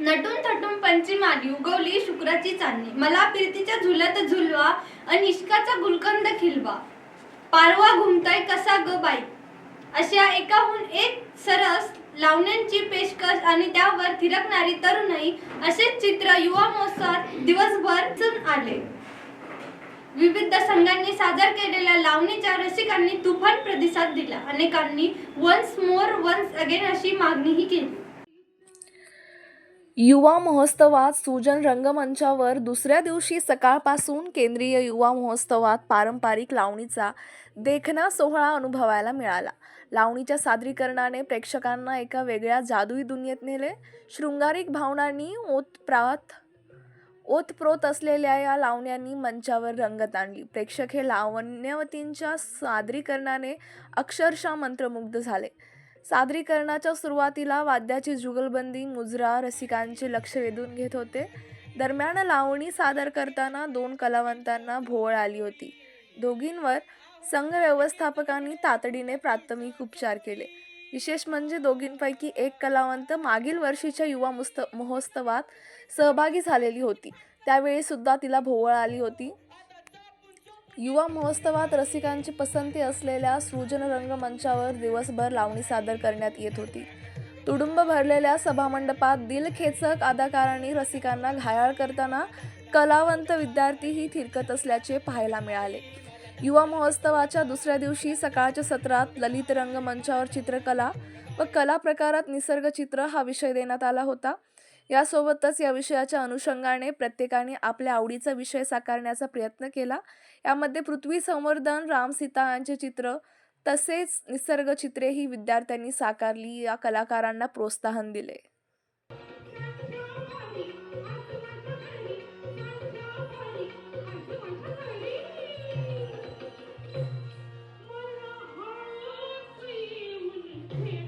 नटून थटून पंचमी उगवली शुक्राची चांदणी. मला प्रीतीच्या झुल्यात झुलवा आणि इश्काचा गुलकंद खिलवा. पारवा घुमताय कसा ग बाई? अशा एकाहून एक सरस लावण्यांची पेशकश आणि त्यावर थिरकणारी तरुणाई असेच चित्र युवा महोत्सवात दिवसभर आले. विविध संघांनी सादर केलेल्या लावणीच्या रसिकांनी तुफान प्रतिसाद दिला. अनेकांनी वन्स मोर वन्स अगेन अशी मागणीही केली. युवा महोत्सवात सुजन रंगमंचावर दुसऱ्या दिवशी सकाळपासून केंद्रीय युवा महोत्सवात पारंपरिक लावणीचा देखणा सोहळा अनुभवायला मिळाला. लावणीच्या सादरीकरणाने प्रेक्षकांना एका वेगळ्या जादुई दुनियेत नेले. शृंगारिक भावनांनी ओतप्रात ओतप्रोत असलेल्या या लावण्यांनी मंचावर रंगत आणली. प्रेक्षक हे लावण्यवतींच्या सादरीकरणाने अक्षरशः मंत्रमुग्ध झाले. सादरीकरणाच्या सुरुवातीला वाद्याची जुगलबंदी मुजरा रसिकांचे लक्ष वेधून घेत होते. दरम्यान लावणी सादर करताना दोन कलावंतांना भोवळ आली होती. दोघींवर संघ व्यवस्थापकांनी तातडीने प्राथमिक उपचार केले. विशेष म्हणजे दोघींपैकी एक कलावंत मागील वर्षीच्या युवा मुस्त महोत्सवात सहभागी झालेली होती. त्यावेळी सुद्धा तिला भोवळ आली होती. युवा महोत्सवात रसिकांची पसंती असलेल्या सृजन रंगमंचावर दिवसभर लावणी सादर करण्यात येत होती. तुडुंब भरलेल्या सभामंडपात दिलखेचक अदाकारांनी रसिकांना घायाळ करताना कलावंत विद्यार्थीही थिरकत असल्याचे पाहायला मिळाले. युवा महोत्सवाच्या दुसऱ्या दिवशी सकाळच्या सत्रात ललित रंगमंचावर चित्रकला व कला प्रकारात निसर्गचित्र हा विषय देण्यात आला होता. यासोबतच या विषयाच्या अनुषंगाने प्रत्येकाने आपल्या आवडीचा विषय साकारण्याचा प्रयत्न केला. यामध्ये पृथ्वी संवर्धन राम सीता यांचे चित्र तसेच निसर्ग चित्रे ही विद्यार्थ्यांनी साकारली. या कलाकारांना प्रोत्साहन दिले. Yeah.